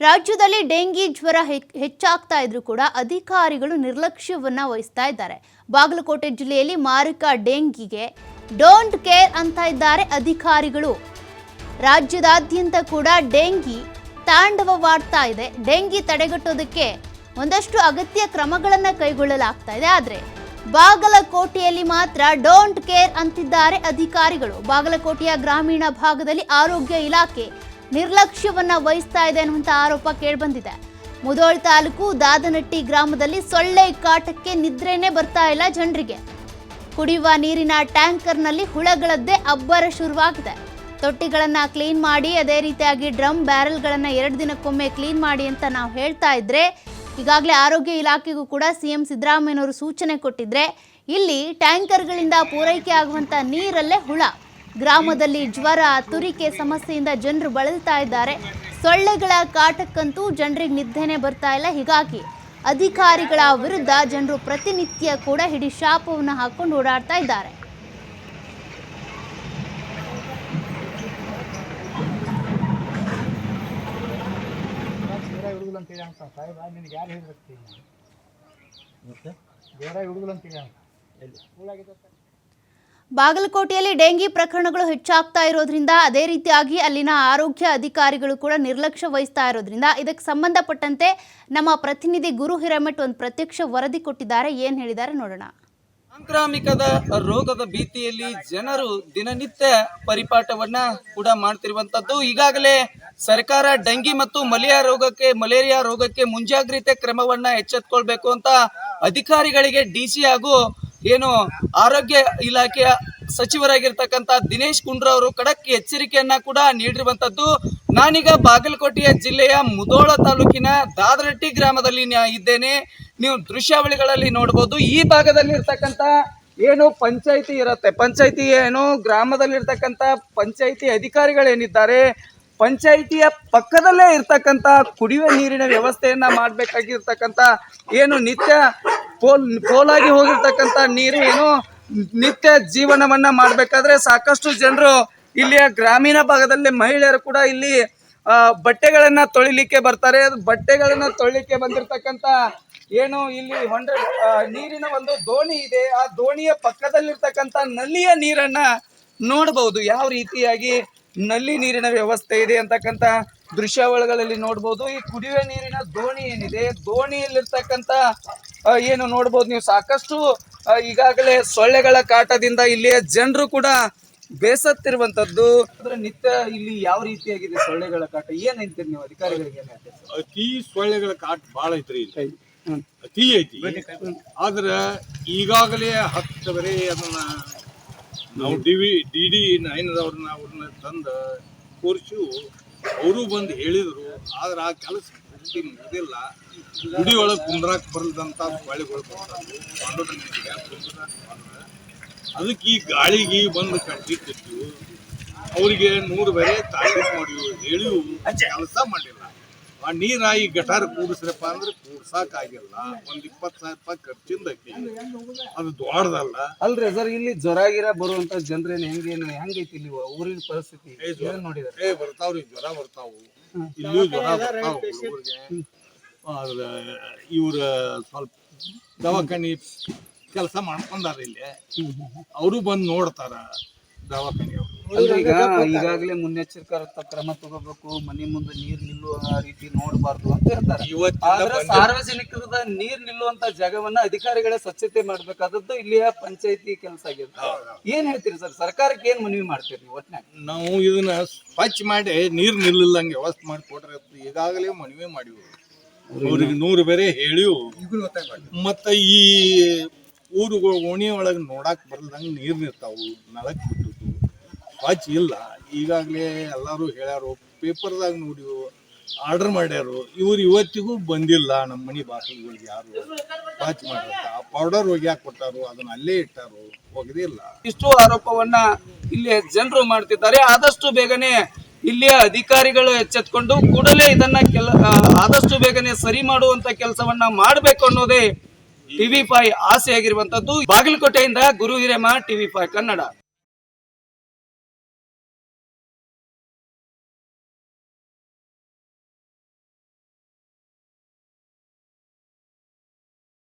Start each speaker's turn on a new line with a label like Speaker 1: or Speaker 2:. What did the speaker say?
Speaker 1: ರಾಜ್ಯದಲ್ಲಿ ಡೆಂಗಿ ಜ್ವರ ಹೆಚ್ಚಾಗ್ತಾ ಇದ್ರೂ ಕೂಡ ಅಧಿಕಾರಿಗಳು ನಿರ್ಲಕ್ಷ್ಯವನ್ನ ವಹಿಸ್ತಾ ಇದ್ದಾರೆ. ಬಾಗಲಕೋಟೆ ಜಿಲ್ಲೆಯಲ್ಲಿ ಮಾರಕ ಡೆಂಗಿಗೆ ಡೋಂಟ್ ಕೇರ್ ಅಂತ ಇದ್ದಾರೆ ಅಧಿಕಾರಿಗಳು. ರಾಜ್ಯದಾದ್ಯಂತ ಕೂಡ ಡೆಂಗಿ ತಾಂಡವವಾಡ್ತಾ ಇದೆ. ಡೆಂಗಿ ತಡೆಗಟ್ಟೋದಕ್ಕೆ ಒಂದಷ್ಟು ಅಗತ್ಯ ಕ್ರಮಗಳನ್ನು ಕೈಗೊಳ್ಳಲಾಗ್ತಾ ಇದೆ. ಆದರೆ ಬಾಗಲಕೋಟೆಯಲ್ಲಿ ಮಾತ್ರ ಡೋಂಟ್ ಕೇರ್ ಅಂತಿದ್ದಾರೆ ಅಧಿಕಾರಿಗಳು. ಬಾಗಲಕೋಟೆಯ ಗ್ರಾಮೀಣ ಭಾಗದಲ್ಲಿ ಆರೋಗ್ಯ ಇಲಾಖೆ ನಿರ್ಲಕ್ಷ್ಯವನ್ನ ವಹಿಸ್ತಾ ಇದೆ ಅನ್ನುವಂಥ ಆರೋಪ ಕೇಳಿಬಂದಿದೆ. ಮುದೋಳ್ ತಾಲೂಕು ದಾದನಟ್ಟಿ ಗ್ರಾಮದಲ್ಲಿ ಸೊಳ್ಳೆ ಕಾಟಕ್ಕೆ ನಿದ್ರೆನೇ ಬರ್ತಾ ಇಲ್ಲ ಜನರಿಗೆ. ಕುಡಿಯುವ ನೀರಿನ ಟ್ಯಾಂಕರ್ನಲ್ಲಿ ಹುಳಗಳದ್ದೇ ಅಬ್ಬರ ಶುರುವಾಗಿದೆ. ತೊಟ್ಟಿಗಳನ್ನು ಕ್ಲೀನ್ ಮಾಡಿ, ಅದೇ ರೀತಿಯಾಗಿ ಡ್ರಮ್ ಬ್ಯಾರೆಲ್ಗಳನ್ನು ಎರಡು ದಿನಕ್ಕೊಮ್ಮೆ ಕ್ಲೀನ್ ಮಾಡಿ ಅಂತ ನಾವು ಹೇಳ್ತಾ ಇದ್ರೆ, ಈಗಾಗಲೇ ಆರೋಗ್ಯ ಇಲಾಖೆಗೂ ಕೂಡ ಸಿ ಎಂ ಸಿದ್ದರಾಮಯ್ಯನವರು ಸೂಚನೆ ಕೊಟ್ಟಿದ್ರೆ, ಇಲ್ಲಿ ಟ್ಯಾಂಕರ್ಗಳಿಂದ ಪೂರೈಕೆ ಆಗುವಂಥ ನೀರಲ್ಲೇ ಹುಳ. ಗ್ರಾಮದಲ್ಲಿ ಜ್ವರ ತುರಿಕೆ ಸಮಸ್ಯೆಯಿಂದ ಜನರು ಬಳಲ್ತಾ ಇದ್ದಾರೆ. ಸೊಳ್ಳೆಗಳ ಕಾಟಕ್ಕಂತೂ ಜನರಿಗೆ ನಿದ್ದೆನೆ ಬರ್ತಾ ಇಲ್ಲ. ಹೀಗಾಗಿ ಅಧಿಕಾರಿಗಳ ವಿರುದ್ಧ ಜನರು ಪ್ರತಿನಿತ್ಯ ಕೂಡ ಹಿಡಿ ಶಾಪವನ್ನು ಹಾಕೊಂಡು ಓಡಾಡ್ತಾ ಇದ್ದಾರೆ.
Speaker 2: ಬೇರೆ ಹಿಡುಗಲು ಅಂತ
Speaker 1: ಬಾಗಲಕೋಟೆಯಲ್ಲಿ ಡೆಂಗಿ ಪ್ರಕರಣಗಳು ಹೆಚ್ಚಾಗ್ತಾ ಇರೋದ್ರಿಂದ ಅದೇ ರೀತಿಯಾಗಿ ಅಲ್ಲಿನ ಆರೋಗ್ಯ ಅಧಿಕಾರಿಗಳು ಕೂಡ ನಿರ್ಲಕ್ಷ್ಯ ವಹಿಸ್ತಾ ಇರೋದ್ರಿಂದ ಇದಕ್ಕೆ ಸಂಬಂಧಪಟ್ಟಂತೆ ನಮ್ಮ ಪ್ರತಿನಿಧಿ ಗುರು ಹಿರೇಮಠ್ ಒಂದು ಪ್ರತ್ಯಕ್ಷ ವರದಿ ಕೊಟ್ಟಿದ್ದಾರೆ. ಏನು ಹೇಳಿದ್ದಾರೆ ನೋಡೋಣ.
Speaker 3: ಸಾಂಕ್ರಾಮಿಕದ ರೋಗದ ಭೀತಿಯಲ್ಲಿ ಜನರು ದಿನನಿತ್ಯ ಪರಿಪಾಠವನ್ನ ಕೂಡ ಮಾಡ್ತಿರುವಂತದ್ದು. ಈಗಾಗಲೇ ಸರ್ಕಾರ ಡೆಂಗಿ ಮತ್ತು ಮಲೇರಿಯಾ ರೋಗಕ್ಕೆ ಮಲೇರಿಯಾ ರೋಗಕ್ಕೆ ಮುಂಜಾಗ್ರತೆ ಕ್ರಮವನ್ನ ಎಚ್ಚೆತ್ಕೊಳ್ಬೇಕು ಅಂತ ಅಧಿಕಾರಿಗಳಿಗೆ ಡಿಸಿ ಹಾಗೂ ಏನು ಆರೋಗ್ಯ ಇಲಾಖೆಯ ಸಚಿವರಾಗಿರ್ತಕ್ಕಂಥ ದಿನೇಶ್ ಗುಂಡ್ರವರು ಅವರು ಖಡಕ್ ಎಚ್ಚರಿಕೆಯನ್ನ ಕೂಡ ನೀಡಿರುವಂತದ್ದು ನಾನೀಗ ಬಾಗಲಕೋಟೆಯ ಜಿಲ್ಲೆಯ ಮುದೋಳ ತಾಲೂಕಿನ ದಾದರಟ್ಟಿ ಗ್ರಾಮದಲ್ಲಿ ಇದ್ದೇನೆ. ನೀವು ದೃಶ್ಯಾವಳಿಗಳಲ್ಲಿ ನೋಡಬಹುದು ಈ ಭಾಗದಲ್ಲಿ ಇರ್ತಕ್ಕಂಥ ಏನು ಪಂಚಾಯಿತಿ ಇರುತ್ತೆ, ಪಂಚಾಯಿತಿ ಏನು ಗ್ರಾಮದಲ್ಲಿರ್ತಕ್ಕಂಥ ಪಂಚಾಯಿತಿ ಅಧಿಕಾರಿಗಳೇನಿದ್ದಾರೆ, ಪಂಚಾಯಿತಿಯ ಪಕ್ಕದಲ್ಲೇ ಇರ್ತಕ್ಕಂಥ ಕುಡಿಯುವ ನೀರಿನ ವ್ಯವಸ್ಥೆಯನ್ನ ಮಾಡಬೇಕಾಗಿರ್ತಕ್ಕಂಥ ಏನು ನಿತ್ಯ ಪೋಲ್, ಪೋಲಾಗಿ ಹೋಗಿರ್ತಕ್ಕಂಥ ನೀರು ಏನು ನಿತ್ಯ ಜೀವನವನ್ನ ಮಾಡಬೇಕಾದ್ರೆ ಸಾಕಷ್ಟು ಜನರು ಇಲ್ಲಿಯ ಗ್ರಾಮೀಣ ಭಾಗದಲ್ಲಿ ಮಹಿಳೆಯರು ಕೂಡ ಇಲ್ಲಿ ಬಟ್ಟೆಗಳನ್ನು ತೊಳಿಲಿಕ್ಕೆ ಬರ್ತಾರೆ. ಬಟ್ಟೆಗಳನ್ನ ತೊಳಿಲಿಕ್ಕೆ ಬಂದಿರತಕ್ಕಂತ ಏನು ಇಲ್ಲಿ ಹೊಂಡ ನೀರಿನ ಒಂದು ದೋಣಿ ಇದೆ. ಆ ದೋಣಿಯ ಪಕ್ಕದಲ್ಲಿರ್ತಕ್ಕಂಥ ನಲ್ಲಿಯ ನೀರನ್ನ ನೋಡಬಹುದು ಯಾವ ರೀತಿಯಾಗಿ ನಲ್ಲಿ ನೀರಿನ ವ್ಯವಸ್ಥೆ ಇದೆ ಅಂತಕ್ಕಂಥ ದೃಶ್ಯಾವಳಿಗಳಲ್ಲಿ ನೋಡ್ಬೋದು. ಈ ಕುಡಿಯುವ ನೀರಿನ ದೋಣಿ ಏನಿದೆ? ದೋಣಿಯಲ್ಲಿರ್ತಕ್ಕಂಥ ಏನು ನೋಡ್ಬೋದು ನೀವು? ಸಾಕಷ್ಟು ಈಗಾಗಲೇ ಸೊಳ್ಳೆಗಳ ಕಾಟದಿಂದ ಇಲ್ಲಿಯ ಜನರು ಕೂಡ ಬೇಸತ್ತಿರುವಂತದ್ದು ಅಂದ್ರೆ ನಿತ್ಯ ಇಲ್ಲಿ ಯಾವ ರೀತಿಯಾಗಿದೆ ಸೊಳ್ಳೆಗಳ ಕಾಟ? ಏನ್ ಅಂತೀರಿ ನೀವು ಅಧಿಕಾರಿಗಳಿಗೆ?
Speaker 4: ಅತಿ ಸೊಳ್ಳೆಗಳ ಕಾಟ ಬಹಳ ಐತ್ರಿ ಅತಿ ಐತಿ. ಆದ್ರ ಈಗಾಗಲೇ ಹತ್ತು ಬರೆ ಅದನ್ನ ನಾವು D V D D nine ಅವ್ರನ್ನ ಅವ್ರನ್ನ ತಂದು ಕೂರಿಸಿ ಅವರು ಬಂದು ಹೇಳಿದ್ರು ಆದ್ರೆ ಆ ಕೆಲಸ ಪೂರ್ತಿ ಮುಗಿದಿಲ್ಲ ಗುಡಿ ಒಳಗೆ ಕುಂದ್ರಾಕ್ ಬರಲ್ದಂತ ಬಂದ್ರೆ ಅದಕ್ಕೆ ಈ ಗಾಳಿಗೆ ಬಂದು ಕಟ್ಟಿಟ್ಟಿತ್ತು ಅವರಿಗೆ ನೂರು ಬೇರೆ ತಾಯಿ ಮಾಡಿ ಹೇಳಿವು ಕೆಲಸ ಮಾಡಿಲ್ಲ. ಆ ನೀರ ಈ ಗಟಾರ ಕೂಡಿಸ್ರಪ್ಪ ಅಂದ್ರೆ ಕೂಡ್ಸಾಕಾಗಿಲ್ಲ. ಒಂದ್ ಇಪ್ಪತ್ತು ಸಾವಿರ ರೂಪಾಯಿ ಖರ್ಚಿಂದಕ್ಕೆ ಅದು ದೊಡ್ಡದಲ್ಲ.
Speaker 3: ಅಲ್ರಿ ಸರ್ ಇಲ್ಲಿ ಜ್ವರ ಗಿರ ಬರುವಂತ ಜನರೇನು ಹೆಂಗೇನು ಹೆಂಗೈತಿ ಇಲ್ಲಿ ಊರಿನ ಪರಿಸ್ಥಿತಿ? ಏನ್ ನೋಡಿದಾರೆ?
Speaker 4: ಏ ಬರ್ತಾವ್ರಿ ಜ್ವರ ಬರ್ತಾವು. ಇಲ್ಲೂ ಜ್ವರ ಬರ್ತಾವ ಇವ್ರ ಸ್ವಲ್ಪ ದವಾಖಾನಿ ಕೆಲಸ ಮಾಡ್ಕೊಂಡಾರ ಇಲ್ಲಿ. ಅವರು ಬಂದು ನೋಡ್ತಾರ ದವಾಖಾನೆಯವರು.
Speaker 3: ಅಲ್ರಿ ಈಗ ಈಗಾಗಲೇ ಮುನ್ನೆಚ್ಚರಿಕಾ ಕ್ರಮ ತಗೋಬೇಕು ಮನೆ ಮುಂದೆ ನೀರ್ ನಿಲ್ಲುವ ರೀತಿ ನೋಡಬಾರ್ದು ಅಂತ ಹೇಳ್ತಾರೆ. ಆದ್ರೆ. ಸಾರ್ವಜನಿಕರದ ನೀರ್ ನಿಲ್ಲುವಂತ ಜಾಗವನ್ನ ಅಧಿಕಾರಿಗಳೇ ಸ್ವಚ್ಛತೆ ಮಾಡ್ಬೇಕಾದದ್ದು ಇಲ್ಲಿಯ ಪಂಚಾಯತಿ ಕೆಲಸ ಆಗಿದೆ ಏನ್ ಹೇಳ್ತೀರಿ ಸರ್? ಸರ್ಕಾರಕ್ಕೆ ಏನ್ ಮನವಿ ಮಾಡ್ತೀರಿ ನೀವು ಒಟ್ನಾಗ?
Speaker 4: ನಾವು ಇದನ್ನ ಸ್ವಚ್ಛ ಮಾಡಿ ನೀರ್ ನಿಲ್ಲಂಗೆ ವ್ಯವಸ್ಥೆ ಮಾಡಿ ಕೊಟ್ರೆ ಅಂತ ಈಗಾಗಲೇ ಮನವಿ ಮಾಡಿವು. ಅವ್ರಿಗೆ ನೂರು ಬೇರೆ ಹೇಳಿವು. ಮತ್ತ ಈ ಊರುಗಳು ಓಣಿಯೊಳಗೆ ಒಳಗೆ ನೋಡಾಕ್ ನೀರು ನೀರ್ ನಿರ್ತಾವು ನಳಕ್ ಸ್ವಚ್ಛ ಇಲ್ಲ. ಈಗಾಗಲೇ ಎಲ್ಲರೂ ಹೇಳ್ಯಾರು, ಪೇಪರ್ದಾಗ ನೋಡಿವು ಆರ್ಡರ್ ಮಾಡ್ಯಾರು. ಇವ್ರು ಇವತ್ತಿಗೂ ಬಂದಿಲ್ಲ. ನಮ್ಮ ಮನೆ ಬಾಗಿಲುಗಳಿಗೆ ಯಾರು ವಾಚ್ ಮಾಡಿರ್ತ ಪೌಡರ್ ಒಗ್ಯಾಕ್ ಕೊಟ್ಟಾರು? ಅದನ್ನ ಅಲ್ಲೇ ಇಟ್ಟಾರು. ಒಗದಿಲ್ಲ
Speaker 3: ಇಷ್ಟು ಆರೋಪವನ್ನ ಇಲ್ಲಿ ಜನರು ಮಾಡ್ತಿದ್ದಾರೆ. ಆದಷ್ಟು ಬೇಗನೆ ಇಲ್ಲಿಯ ಅಧಿಕಾರಿಗಳು ಎಚ್ಚೆತ್ಕೊಂಡು ಕೂಡಲೇ ಇದನ್ನ ಕೆಲ ಆದಷ್ಟು ಬೇಗನೆ ಸರಿ ಮಾಡುವಂತ ಕೆಲಸವನ್ನ ಮಾಡಬೇಕು ಅನ್ನೋದೇ ಟಿವಿ ಫೈ ಆಸೆ ಆಗಿರುವಂತದ್ದು ಬಾಗಲಕೋಟೆಯಿಂದ ಗುರು ಹಿರೇಮ, ಟಿವಿ ಫೈ ಕನ್ನಡ.